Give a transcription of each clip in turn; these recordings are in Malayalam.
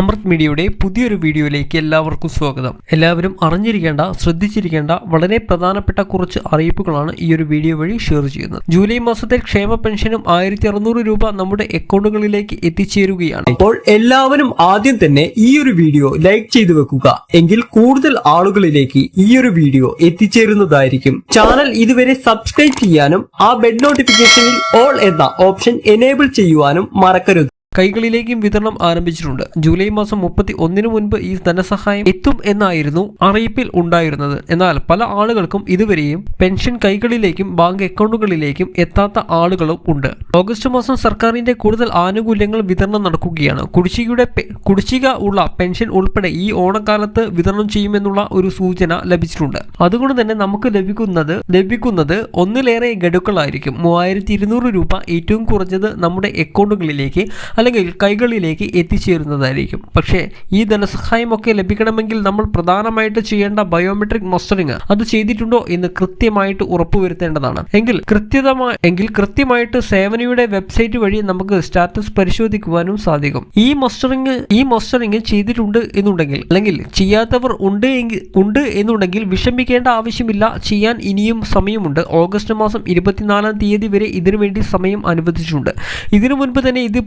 അമൃത് മീഡിയയുടെ പുതിയൊരു വീഡിയോയിലേക്ക് എല്ലാവർക്കും സ്വാഗതം. എല്ലാവരും അറിഞ്ഞിരിക്കേണ്ട ശ്രദ്ധിച്ചിരിക്കേണ്ട വളരെ പ്രധാനപ്പെട്ട കുറച്ച് അറിയിപ്പുകളാണ് ഈ ഒരു വീഡിയോ വഴി ഷെയർ ചെയ്യുന്നത്. ജൂലൈ മാസത്തെ ക്ഷേമ പെൻഷനും ആയിരത്തി അറുന്നൂറ് രൂപ നമ്മുടെ അക്കൗണ്ടുകളിലേക്ക് എത്തിച്ചേരുകയാണ്. അപ്പോൾ എല്ലാവരും ആദ്യം തന്നെ ഈ ഒരു വീഡിയോ ലൈക്ക് ചെയ്തു വെക്കുക. എങ്കിൽ കൂടുതൽ ആളുകളിലേക്ക് ഈ ഒരു വീഡിയോ എത്തിച്ചേരുന്നതായിരിക്കും. ചാനൽ ഇതുവരെ സബ്സ്ക്രൈബ് ചെയ്യാനും ആ ബെഡ് നോട്ടിഫിക്കേഷനിൽ ഓൾ എന്ന ഓപ്ഷൻ എനേബിൾ ചെയ്യുവാനും മറക്കരുത്. കൈകളിലേക്കും വിതരണം ആരംഭിച്ചിട്ടുണ്ട്. ജൂലൈ മാസം മുപ്പത്തി ഒന്നിനു മുൻപ് ഈ ധനസഹായം എത്തും എന്നായിരുന്നു അറിയിപ്പിൽ ഉണ്ടായിരുന്നത്. എന്നാൽ പല ആളുകൾക്കും ഇതുവരെയും പെൻഷൻ കൈകളിലേക്കും ബാങ്ക് അക്കൗണ്ടുകളിലേക്കും എത്താത്ത ആളുകളും ഉണ്ട്. ഓഗസ്റ്റ് മാസം സർക്കാരിന്റെ കൂടുതൽ ആനുകൂല്യങ്ങൾ വിതരണം നടക്കുകയാണ്. കുടിശ്ശികയുടെ കുടിശ്ശിക ഉള്ള പെൻഷൻ ഉൾപ്പെടെ ഈ ഓണക്കാലത്ത് വിതരണം ചെയ്യുമെന്നുള്ള ഒരു സൂചന ലഭിച്ചിട്ടുണ്ട്. അതുകൊണ്ട് തന്നെ നമുക്ക് ലഭിക്കുന്നത് ലഭിക്കുന്നത് ഒന്നിലേറെ ഗഡുക്കളായിരിക്കും. മൂവായിരത്തി ഇരുന്നൂറ് രൂപ ഏറ്റവും കുറഞ്ഞത് നമ്മുടെ അക്കൗണ്ടുകളിലേക്ക് അല്ലെങ്കിൽ കൈകളിലേക്ക് എത്തിച്ചേരുന്നതായിരിക്കും. പക്ഷേ ഈ ധനസഹായമൊക്കെ ലഭിക്കണമെങ്കിൽ നമ്മൾ പ്രധാനമായിട്ട് ചെയ്യേണ്ട ബയോമെട്രിക് മസ്റ്ററിങ് അത് ചെയ്തിട്ടുണ്ടോ എന്ന് കൃത്യമായിട്ട് ഉറപ്പുവരുത്തേണ്ടതാണ്. എങ്കിൽ കൃത്യതമായി എങ്കിൽ കൃത്യമായിട്ട് സേവനയുടെ വെബ്സൈറ്റ് വഴി നമുക്ക് സ്റ്റാറ്റസ് പരിശോധിക്കുവാനും സാധിക്കും. ഈ മസ്റ്ററിങ് ഈ മസ്റ്ററിങ് ചെയ്തിട്ടുണ്ട് എന്നുണ്ടെങ്കിൽ അല്ലെങ്കിൽ ചെയ്യാത്തവർ ഉണ്ട് ഉണ്ട് എന്നുണ്ടെങ്കിൽ വിഷമിക്കേണ്ട ആവശ്യമില്ല. ചെയ്യാൻ ഇനിയും സമയമുണ്ട്. ഓഗസ്റ്റ് മാസം ഇരുപത്തിനാലാം തീയതി വരെ ഇതിനു വേണ്ടി സമയം അനുവദിച്ചിട്ടുണ്ട്. ഇതിനു മുൻപ് തന്നെ ഇത്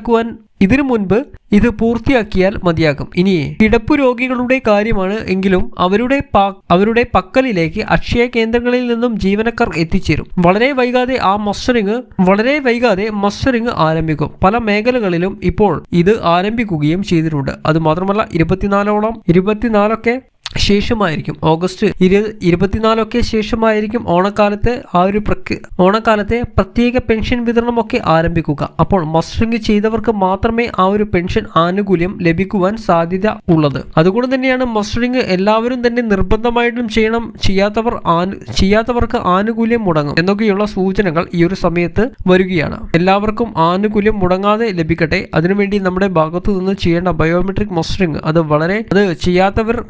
പൂർത്തിയാക്കുവാൻ ഇതിനു മുൻപ് ഇത് പൂർത്തിയാക്കിയാൽ മതിയാകും. ഇനി കിടപ്പു രോഗികളുടെ കാര്യമാണ് എങ്കിലും അവരുടെ അവരുടെ പക്കലിലേക്ക് അക്ഷയ കേന്ദ്രങ്ങളിൽ നിന്നും ജീവനക്കാർ എത്തിച്ചേരും. വളരെ വൈകാതെ ആ മസ്റ്ററിങ് വളരെ വൈകാതെ മസ്റ്ററിങ് ആരംഭിക്കും. പല മേഖലകളിലും ഇപ്പോൾ ഇത് ആരംഭിക്കുകയും ചെയ്തിട്ടുണ്ട്. അത് മാത്രമല്ല ഇരുപത്തിനാലോളം ഇരുപത്തിനാലൊക്കെ ശേഷമായിരിക്കും. ഓഗസ്റ്റ് ഇരു ഇരുപത്തിനാലൊക്കെ ശേഷമായിരിക്കും ഓണക്കാലത്തെ ആ ഒരു പ്രക്രി ഓണക്കാലത്തെ പ്രത്യേക പെൻഷൻ വിതരണമൊക്കെ ആരംഭിക്കുക. അപ്പോൾ മസ്റ്ററിംഗ് ചെയ്തവർക്ക് മാത്രമേ ആ ഒരു പെൻഷൻ ആനുകൂല്യം ലഭിക്കുവാൻ സാധ്യത ഉള്ളത്. അതുകൊണ്ട് തന്നെയാണ് മസ്റ്ററിംഗ് എല്ലാവരും തന്നെ നിർബന്ധമായിട്ടും ചെയ്യണം ചെയ്യാത്തവർ ആനു ചെയ്യാത്തവർക്ക് ആനുകൂല്യം മുടങ്ങും എന്നൊക്കെയുള്ള സൂചനകൾ ഈ ഒരു സമയത്ത് വരികയാണ്. എല്ലാവർക്കും ആനുകൂല്യം മുടങ്ങാതെ ലഭിക്കട്ടെ. അതിനുവേണ്ടി നമ്മുടെ ഭാഗത്തു നിന്ന് ചെയ്യേണ്ട ബയോമെട്രിക് മസ്റ്ററിംഗ് അത് വളരെ അത് ചെയ്യാത്തവർ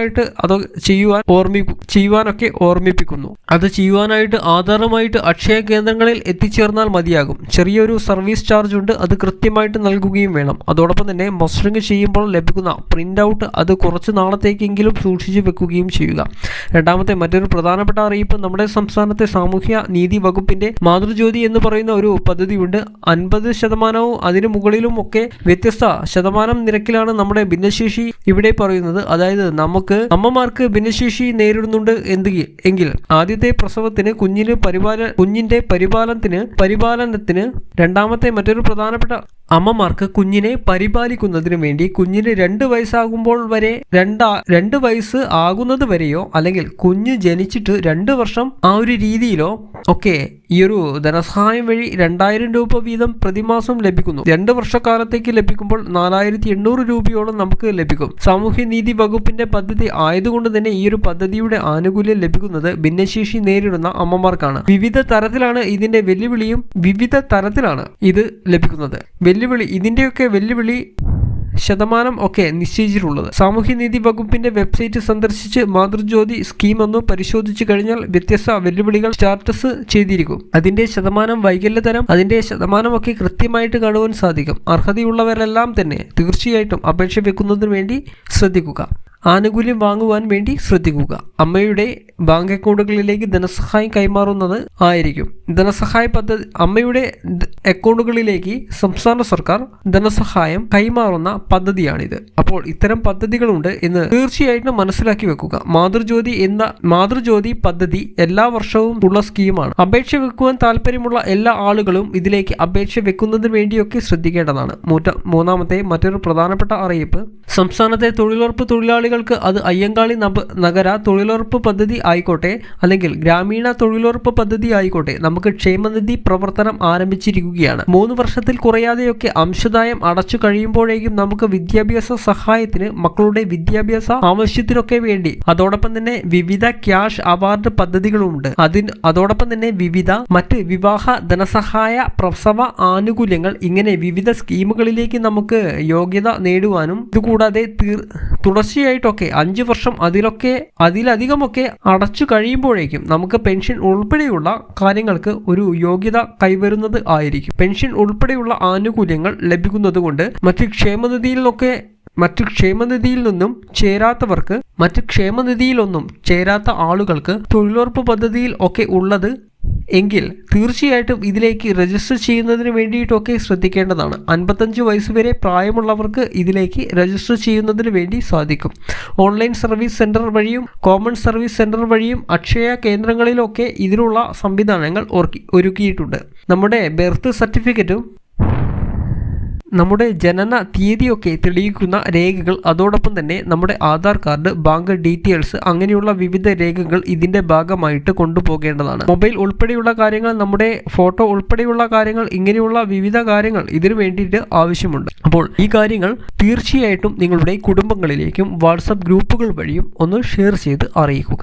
കൃത്യമായിട്ട് അത് ചെയ്യുവാൻ ഓർമ്മി ചെയ്യുവാനൊക്കെ ഓർമ്മിപ്പിക്കുന്നു. അത് ചെയ്യുവാനായിട്ട് ആധാരമായിട്ട് അക്ഷയ കേന്ദ്രങ്ങളിൽ എത്തിച്ചേർന്നാൽ മതിയാകും. ചെറിയൊരു സർവീസ് ചാർജ് ഉണ്ട് അത് കൃത്യമായിട്ട് നൽകുകയും വേണം. അതോടൊപ്പം തന്നെ മസ്റ്ററിംഗ് ചെയ്യുമ്പോൾ ലഭിക്കുന്ന പ്രിന്റ് ഔട്ട് അത് കുറച്ച് നാളത്തേക്കെങ്കിലും സൂക്ഷിച്ചു വെക്കുകയും ചെയ്യുക. രണ്ടാമത്തെ മറ്റൊരു പ്രധാനപ്പെട്ട അറിയിപ്പ് നമ്മുടെ സംസ്ഥാനത്തെ സാമൂഹ്യ നീതി വകുപ്പിന്റെ മാതൃജ്യോതി എന്ന് പറയുന്ന ഒരു പദ്ധതിയുണ്ട്. അൻപത് ശതമാനവും അതിനു മുകളിലും ഒക്കെ വ്യത്യസ്ത ശതമാനം നിരക്കിലാണ് നമ്മുടെ ഭിന്നശേഷി ഇവിടെ പറയുന്നത്. അതായത് നമുക്ക് അമ്മമാർക്ക് ഭിന്നശേഷി നേരിടുന്നുണ്ട് എങ്കിൽ ആദ്യത്തെ പ്രസവത്തിന് കുഞ്ഞിന് പരിപാല കുഞ്ഞിന്റെ പരിപാലനത്തിന് പരിപാലനത്തിന് രണ്ടാമത്തെ മറ്റൊരു പ്രധാനപ്പെട്ട അമ്മമാർക്ക് കുഞ്ഞിനെ പരിപാലിക്കുന്നതിനു വേണ്ടി കുഞ്ഞിന് രണ്ട് വയസ്സാകുമ്പോൾ വരെ രണ്ടാ രണ്ട് വയസ്സ് ആകുന്നത് വരെയോ അല്ലെങ്കിൽ കുഞ്ഞ് ജനിച്ചിട്ട് രണ്ട് വർഷം ആ ഒരു രീതിയിലോ ഒക്കെ ഈ ഒരു ധനസഹായം വഴി രണ്ടായിരം രൂപ വീതം പ്രതിമാസം ലഭിക്കുന്നു. രണ്ട് വർഷക്കാലത്തേക്ക് ലഭിക്കുമ്പോൾ നാലായിരത്തി എണ്ണൂറ് രൂപയോളം നമുക്ക് ലഭിക്കും. സാമൂഹ്യനീതി വകുപ്പിന്റെ പദ്ധതി ആയതുകൊണ്ട് തന്നെ ഈ ഒരു പദ്ധതിയുടെ ആനുകൂല്യം ലഭിക്കുന്നത് ഭിന്നശേഷി നേരിടുന്ന അമ്മമാർക്കാണ്. വിവിധ തരത്തിലാണ് ഇതിന്റെ വെല്ലുവിളിയും വിവിധ തരത്തിലാണ് ഇത് ലഭിക്കുന്നത്. വെല്ലുവിളി ഇതിന്റെയൊക്കെ വെല്ലുവിളി ശതമാനം ഒക്കെ നിശ്ചയിച്ചിട്ടുള്ളത്. സാമൂഹ്യനീതി വകുപ്പിന്റെ വെബ്സൈറ്റ് സന്ദർശിച്ച് മാതൃജ്യോതി സ്കീം ഒന്ന് പരിശോധിച്ചു കഴിഞ്ഞാൽ വ്യത്യസ്ത വെല്ലുവിളികൾ സ്റ്റാറ്റസ് ചെയ്തിരിക്കും. അതിന്റെ ശതമാനം വൈകല്യതരം അതിന്റെ ശതമാനം ഒക്കെ കൃത്യമായിട്ട് കാണുവാൻ സാധിക്കും. അർഹതയുള്ളവരെല്ലാം തന്നെ തീർച്ചയായിട്ടും അപേക്ഷ വെക്കുന്നതിന് വേണ്ടി ശ്രദ്ധിക്കുക. ആനുകൂല്യം വാങ്ങുവാൻ വേണ്ടി ശ്രദ്ധിക്കുക. അമ്മയുടെ ബാങ്ക് അക്കൗണ്ടുകളിലേക്ക് ധനസഹായം കൈമാറുന്നത് ആയിരിക്കും. ധനസഹായ പദ്ധതി അമ്മയുടെ അക്കൗണ്ടുകളിലേക്ക് സംസ്ഥാന സർക്കാർ ധനസഹായം കൈമാറുന്ന പദ്ധതിയാണിത്. അപ്പോൾ ഇത്തരം പദ്ധതികളുണ്ട് എന്ന് തീർച്ചയായിട്ടും മനസ്സിലാക്കി വെക്കുക. മാതൃജ്യോതി എന്ന മാതൃജ്യോതി പദ്ധതി എല്ലാ വർഷവും ഉള്ള സ്കീമാണ്. അപേക്ഷ വെക്കുവാൻ താല്പര്യമുള്ള എല്ലാ ആളുകളും ഇതിലേക്ക് അപേക്ഷ വെക്കുന്നതിന് വേണ്ടിയൊക്കെ ശ്രദ്ധിക്കേണ്ടതാണ്. മൂന്നാമത്തെ മറ്റൊരു പ്രധാനപ്പെട്ട അറിയിപ്പ് സംസ്ഥാനത്തെ തൊഴിലുറപ്പ് തൊഴിലാളികൾക്ക് അത് അയ്യങ്കാളി നഗര തൊഴിലുറപ്പ് പദ്ധതി ആയിക്കോട്ടെ അല്ലെങ്കിൽ ഗ്രാമീണ തൊഴിലുറപ്പ് പദ്ധതി ആയിക്കോട്ടെ നമുക്ക് ക്ഷേമനിധി പ്രവർത്തനം ആരംഭിച്ചിരിക്കുകയാണ്. മൂന്ന് വർഷത്തിൽ കുറയാതെയൊക്കെ അംശദായം അടച്ചു കഴിയുമ്പോഴേക്കും നമുക്ക് വിദ്യാഭ്യാസ സഹായത്തിന് മക്കളുടെ വിദ്യാഭ്യാസ ആവശ്യത്തിനൊക്കെ വേണ്ടി അതോടൊപ്പം തന്നെ വിവിധ ക്യാഷ് അവാർഡ് പദ്ധതികളുമുണ്ട്. അതിന് അതോടൊപ്പം തന്നെ വിവിധ മറ്റ് വിവാഹ ധനസഹായ പ്രസവ ആനുകൂല്യങ്ങൾ ഇങ്ങനെ വിവിധ സ്കീമുകളിലേക്ക് നമുക്ക് യോഗ്യത നേടുവാനും ഇതുകൂടാതെ കൂടാതെ തീർ തുടർച്ചയായിട്ടൊക്കെ അഞ്ച് വർഷം അതിലൊക്കെ അതിലധികമൊക്കെ അടച്ചു കഴിയുമ്പോഴേക്കും നമുക്ക് പെൻഷൻ ഉൾപ്പെടെയുള്ള കാര്യങ്ങൾക്ക് ഒരു യോഗ്യത കൈവരുന്നത് ആയിരിക്കും. പെൻഷൻ ഉൾപ്പെടെയുള്ള ആനുകൂല്യങ്ങൾ ലഭിക്കുന്നതുകൊണ്ട് മറ്റ് ക്ഷേമനിധിയിലൊക്കെ മറ്റ് ക്ഷേമനിധിയിൽ നിന്നും ചേരാത്തവർക്ക് മറ്റ് ക്ഷേമനിധിയിലൊന്നും ചേരാത്ത ആളുകൾക്ക് തൊഴിലുറപ്പ് പദ്ധതിയിൽ ഒക്കെ ഉള്ളത് എങ്കിൽ തീർച്ചയായിട്ടും ഇതിലേക്ക് രജിസ്റ്റർ ചെയ്യുന്നതിന് വേണ്ടിയിട്ടൊക്കെ ശ്രദ്ധിക്കേണ്ടതാണ്. അൻപത്തഞ്ച് വയസ്സ് വരെ പ്രായമുള്ളവർക്ക് ഇതിലേക്ക് രജിസ്റ്റർ ചെയ്യുന്നതിന് വേണ്ടി സാധിക്കും. ഓൺലൈൻ സർവീസ് സെന്റർ വഴിയും കോമൺ സർവീസ് സെന്റർ വഴിയും അക്ഷയ കേന്ദ്രങ്ങളിലൊക്കെ ഇതിനുള്ള സംവിധാനങ്ങൾ ഒരുക്കിയിട്ടുണ്ട്. നമ്മുടെ ബർത്ത് സർട്ടിഫിക്കറ്റും നമ്മുടെ ജനന തീയതിയൊക്കെ തെളിയിക്കുന്ന രേഖകൾ അതോടൊപ്പം തന്നെ നമ്മുടെ ആധാർ കാർഡ് ബാങ്ക് ഡീറ്റെയിൽസ് അങ്ങനെയുള്ള വിവിധ രേഖകൾ ഇതിന്റെ ഭാഗമായിട്ട് കൊണ്ടുപോകേണ്ടതാണ്. മൊബൈൽ ഉൾപ്പെടെയുള്ള കാര്യങ്ങൾ നമ്മുടെ ഫോട്ടോ ഉൾപ്പെടെയുള്ള കാര്യങ്ങൾ ഇങ്ങനെയുള്ള വിവിധ കാര്യങ്ങൾ ഇതിനു വേണ്ടിയിട്ട് ആവശ്യമുണ്ട്. അപ്പോൾ ഈ കാര്യങ്ങൾ തീർച്ചയായിട്ടും നിങ്ങളുടെ കുടുംബങ്ങളിലേക്കും വാട്സപ്പ് ഗ്രൂപ്പുകൾ വഴിയും ഒന്ന് ഷെയർ ചെയ്ത് അറിയിക്കുക.